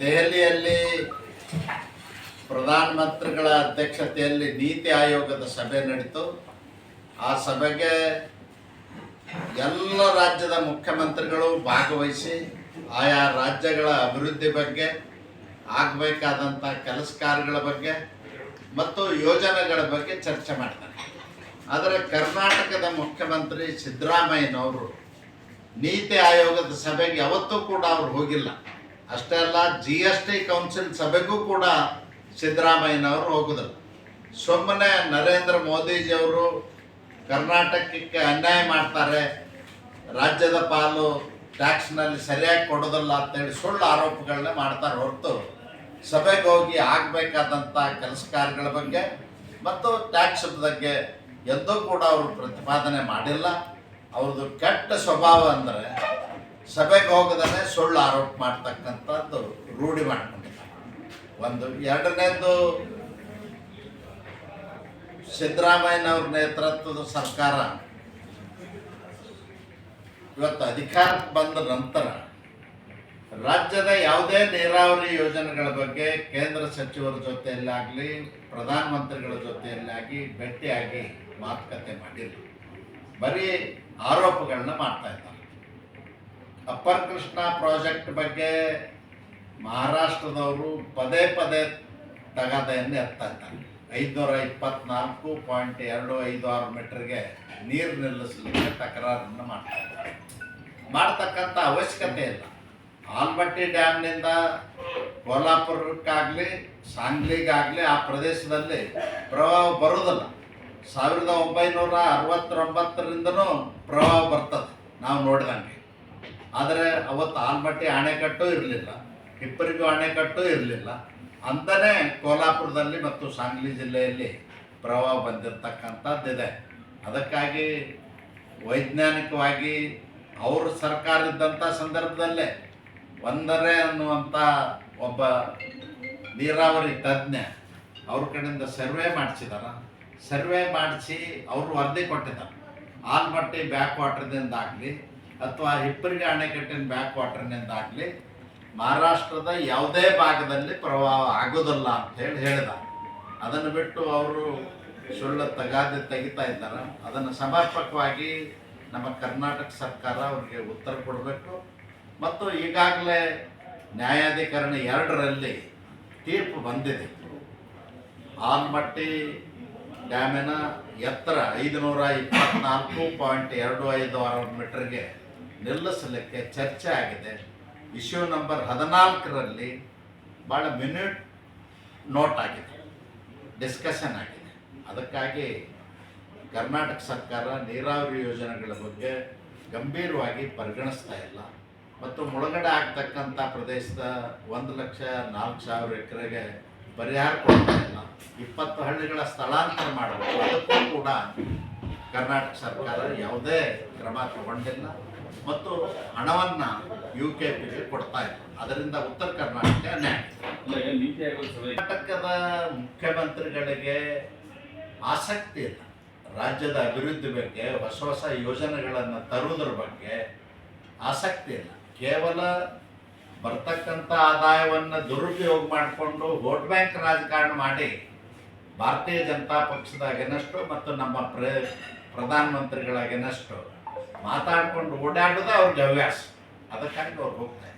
ದೆಹಲಿಯಲ್ಲಿ ಪ್ರಧಾನಮಂತ್ರಿಗಳ ಅಧ್ಯಕ್ಷತೆಯಲ್ಲಿ ನೀತಿ ಆಯೋಗದ ಸಭೆ ನಡೀತು. ಆ ಸಭೆಗೆ ಎಲ್ಲ ರಾಜ್ಯದ ಮುಖ್ಯಮಂತ್ರಿಗಳು ಭಾಗವಹಿಸಿ ಆಯಾ ರಾಜ್ಯಗಳ ಅಭಿವೃದ್ಧಿ ಬಗ್ಗೆ ಆಗಬೇಕಾದಂಥ ಕೆಲಸ ಕಾರ್ಯಗಳ ಬಗ್ಗೆ ಮತ್ತು ಯೋಜನೆಗಳ ಬಗ್ಗೆ ಚರ್ಚೆ ಮಾಡ್ತಾರೆ ಆದರೆ ಕರ್ನಾಟಕದ ಮುಖ್ಯಮಂತ್ರಿ ಸಿದ್ದರಾಮಯ್ಯನವರು ನೀತಿ ಆಯೋಗದ ಸಭೆಗೆ ಯಾವತ್ತೂ ಕೂಡ ಅವರು ಹೋಗಿಲ್ಲ. ಅಷ್ಟೇ ಅಲ್ಲ ಜಿ ಎಸ್ ಟಿ ಕೌನ್ಸಿಲ್ ಸಭೆಗೂ ಕೂಡ ಸಿದ್ದರಾಮಯ್ಯನವರು ಹೋಗುದಿಲ್ಲ ಸುಮ್ಮನೆ ನರೇಂದ್ರ ಮೋದಿಜಿಯವರು ಕರ್ನಾಟಕಕ್ಕೆ ಅನ್ಯಾಯ ಮಾಡ್ತಾರೆ, ರಾಜ್ಯದ ಪಾಲು ಟ್ಯಾಕ್ಸ್ನಲ್ಲಿ ಸರಿಯಾಗಿ ಕೊಡೋದಿಲ್ಲ ಅಂತೇಳಿ ಸುಳ್ಳು ಆರೋಪಗಳನ್ನ ಮಾಡ್ತಾರೆ ಹೊರತು. ಸಭೆಗೆ ಹೋಗಿ ಆಗಬೇಕಾದಂಥ ಕೆಲಸ ಕಾರ್ಯಗಳ ಬಗ್ಗೆ ಮತ್ತು ಟ್ಯಾಕ್ಸ್ ಬಗ್ಗೆ ಎಂದೂ ಕೂಡ ಅವರು ಪ್ರತಿಪಾದನೆ ಮಾಡಿಲ್ಲ. ಅವ್ರದ್ದು ಕೆಟ್ಟ ಸ್ವಭಾವ ಅಂದರೆ ಸಭೆಗೆ ಹೋಗದೇ ಸುಳ್ಳು ಆರೋಪ ಮಾಡ್ತಕ್ಕಂಥದ್ದು ರೂಢಿ ಮಾಡ್ಕೊಂಡಿದ್ದಾರೆ. ಒಂದು ಎರಡನೇದು ಸಿದ್ದರಾಮಯ್ಯನವ್ರ ನೇತೃತ್ವದ ಸರ್ಕಾರ. ಇವತ್ತು ಅಧಿಕಾರಕ್ಕೆ ಬಂದ ನಂತರ ರಾಜ್ಯದ ಯಾವುದೇ ನೀರಾವರಿ ಯೋಜನೆಗಳ ಬಗ್ಗೆ ಕೇಂದ್ರ ಸಚಿವರ ಜೊತೆಯಲ್ಲಾಗಲಿ, ಪ್ರಧಾನಮಂತ್ರಿಗಳ ಜೊತೆಯಲ್ಲಾಗಿ ಭೇಟಿಯಾಗಿ ಮಾತುಕತೆ ಮಾಡಿಲ್ಲ ಬರೀ ಆರೋಪಗಳನ್ನ ಮಾಡ್ತಾ ಇದ್ದಾರೆ. ಅಪ್ಪರ್ ಕೃಷ್ಣ ಪ್ರಾಜೆಕ್ಟ್ ಬಗ್ಗೆ ಮಹಾರಾಷ್ಟ್ರದವರು ಪದೇ ಪದೇ ತಗದೆಯನ್ನು ಎತ್ತಾ ಇದ್ದಾರೆ ಐದುನೂರ ಇಪ್ಪತ್ನಾಲ್ಕು ಪಾಯಿಂಟ್ ಎರಡು ಐದು ಆರು ಮೀಟರ್ಗೆ ನೀರು ನಿಲ್ಲಿಸಲಿಕ್ಕೆ ತಕರಾರನ್ನು ಮಾಡ್ತಾ ಇದ್ದಾರೆ. ಮಾಡ್ತಕ್ಕಂಥ ಅವಶ್ಯಕತೆ ಇಲ್ಲ. ಆಲ್ಬಟ್ಟಿ ಡ್ಯಾಮ್ನಿಂದ ಕೋಲ್ಹಾಪುರಕ್ಕಾಗಲಿ, ಸಾಂಗ್ಲಿಗಾಗಲಿ ಆ ಪ್ರದೇಶದಲ್ಲಿ ಪ್ರವಾಹ ಬರುವುದಿಲ್ಲ. ಸಾವಿರದ ಒಂಬೈನೂರ ಅರವತ್ತೊಂಬತ್ತರಿಂದನೂ ಪ್ರವಾಹ ಬರ್ತದೆ. ನಾವು ನೋಡಿದಂಗೆ. ಆದರೆ ಅವತ್ತು ಆಲ್ಮಟ್ಟಿ ಅಣೆಕಟ್ಟು ಇರಲಿಲ್ಲ ಇಬ್ಬರಿಗೂ ಅಣೆಕಟ್ಟು ಇರಲಿಲ್ಲ. ಅಂತಲೇ ಕೋಲ್ಹಾಪುರದಲ್ಲಿ ಮತ್ತು ಸಾಂಗ್ಲಿ ಜಿಲ್ಲೆಯಲ್ಲಿ ಪ್ರವಾಹ ಬಂದಿರತಕ್ಕಂಥದ್ದಿದೆ ಅದಕ್ಕಾಗಿ ವೈಜ್ಞಾನಿಕವಾಗಿ ಅವ್ರ ಸರ್ಕಾರ ಇದ್ದಂಥ ಸಂದರ್ಭದಲ್ಲೇ ಒಂದರೆ ಅನ್ನುವಂಥ ಒಬ್ಬ ನೀರಾವರಿ ತಜ್ಞ ಅವ್ರ ಕಡೆಯಿಂದ ಸರ್ವೆ ಮಾಡಿಸಿದಾರ. ಸರ್ವೆ ಮಾಡಿಸಿ ಅವರು ವರದಿ ಕೊಟ್ಟಿದ್ದಾರೆ. ಆಲ್ಮಟ್ಟಿ ಬ್ಯಾಕ್ ವಾಟರ್ದಿಂದಾಗಲಿ ಅಥವಾ ಹಿಪ್ಪರಿಗೆ ಅಣೆಕಟ್ಟಿನ ಬ್ಯಾಕ್ ವಾಟರ್ನಿಂದಾಗಲಿ ಮಹಾರಾಷ್ಟ್ರದ ಯಾವುದೇ ಭಾಗದಲ್ಲಿ ಪ್ರಭಾವ ಆಗೋದಲ್ಲ ಅಂತ ಹೇಳಿ ಹೇಳಿದ. ಅದನ್ನು ಬಿಟ್ಟು ಅವರು ಸುಳ್ಳು ತಗಾದೆ ತೆಗಿತಾ ಇದ್ದಾರೆ. ಅದನ್ನು ಸಮರ್ಪಕವಾಗಿ ನಮ್ಮ ಕರ್ನಾಟಕ ಸರ್ಕಾರ ಅವರಿಗೆ ಉತ್ತರ ಕೊಡಬೇಕು. ಮತ್ತು ಈಗಾಗಲೇ ನ್ಯಾಯಾಧಿಕರಣ ಎರಡರಲ್ಲಿ ತೀರ್ಪು ಬಂದಿದೆ. ಆಲ್ಮಟ್ಟಿ ಡ್ಯಾಮಿನ ಎತ್ತರ ಐದುನೂರ ಇಪ್ಪತ್ನಾಲ್ಕು ಪಾಯಿಂಟ್ ಎರಡು ಐದು ಆರು ಮೀಟರ್ಗೆ ನಿಲ್ಲಿಸಲಿಕ್ಕೆ ಚರ್ಚೆ ಆಗಿದೆ. ಇಶ್ಯೂ ನಂಬರ್ ಹದಿನಾಲ್ಕರಲ್ಲಿ ಭಾಳ ಮಿನಿಟ್ ನೋಟ್ ಆಗಿದೆ. ಡಿಸ್ಕಷನ್ ಆಗಿದೆ. ಅದಕ್ಕಾಗಿ ಕರ್ನಾಟಕ ಸರ್ಕಾರ ನೀರಾವರಿ ಯೋಜನೆಗಳ ಬಗ್ಗೆ ಗಂಭೀರವಾಗಿ ಪರಿಗಣಿಸ್ತಾ ಇಲ್ಲ. ಮತ್ತು ಮುಳುಗಡೆ ಆಗ್ತಕ್ಕಂಥ ಪ್ರದೇಶದ ಒಂದು ಲಕ್ಷ ನಾಲ್ಕು ಸಾವಿರ ಎಕರೆಗೆ ಪರಿಹಾರ ಕೊಡ್ತಾ ಇಲ್ಲ. ಇಪ್ಪತ್ತು ಹಳ್ಳಿಗಳ ಸ್ಥಳಾಂತರ ಮಾಡಬೇಕು. ಅದಕ್ಕೂ ಕೂಡ ಕರ್ನಾಟಕ ಸರ್ಕಾರ ಯಾವುದೇ ಕ್ರಮ ತಗೊಂಡಿಲ್ಲ. ಮತ್ತು ಹಣವನ್ನು ಯು ಕೆ ಪಿಗೆ ಕೊಡ್ತಾ ಇತ್ತು ಅದರಿಂದ ಉತ್ತರ ಕರ್ನಾಟಕ ಕರ್ನಾಟಕದ ಮುಖ್ಯಮಂತ್ರಿಗಳಿಗೆ ಆಸಕ್ತಿ ಇಲ್ಲ. ರಾಜ್ಯದ ಅಭಿವೃದ್ಧಿ ಬಗ್ಗೆ ಹೊಸ ಹೊಸ ಯೋಜನೆಗಳನ್ನು ತರುವುದ್ರ ಬಗ್ಗೆ ಆಸಕ್ತಿ ಇಲ್ಲ. ಕೇವಲ ಬರ್ತಕ್ಕಂಥ ಆದಾಯವನ್ನು ದುರುಪಯೋಗ ಮಾಡಿಕೊಂಡು ವೋಟ್ ಬ್ಯಾಂಕ್ ರಾಜಕಾರಣ ಮಾಡಿ ಭಾರತೀಯ ಜನತಾ ಪಕ್ಷದ ಅಗೇನಷ್ಟು ಮತ್ತು ನಮ್ಮ ಪ್ರ ಪ್ರಧಾನಮಂತ್ರಿಗಳ ಅಗೇನಷ್ಟು ಮಾತಾಡ್ಕೊಂಡು ಓಡಾಡೋದು ಅವ್ರಿಗೆ ಹವ್ಯಾಸ. ಅದಕ್ಕಾಗಿ ಅವ್ರು ಹೋಗ್ತಾರೆ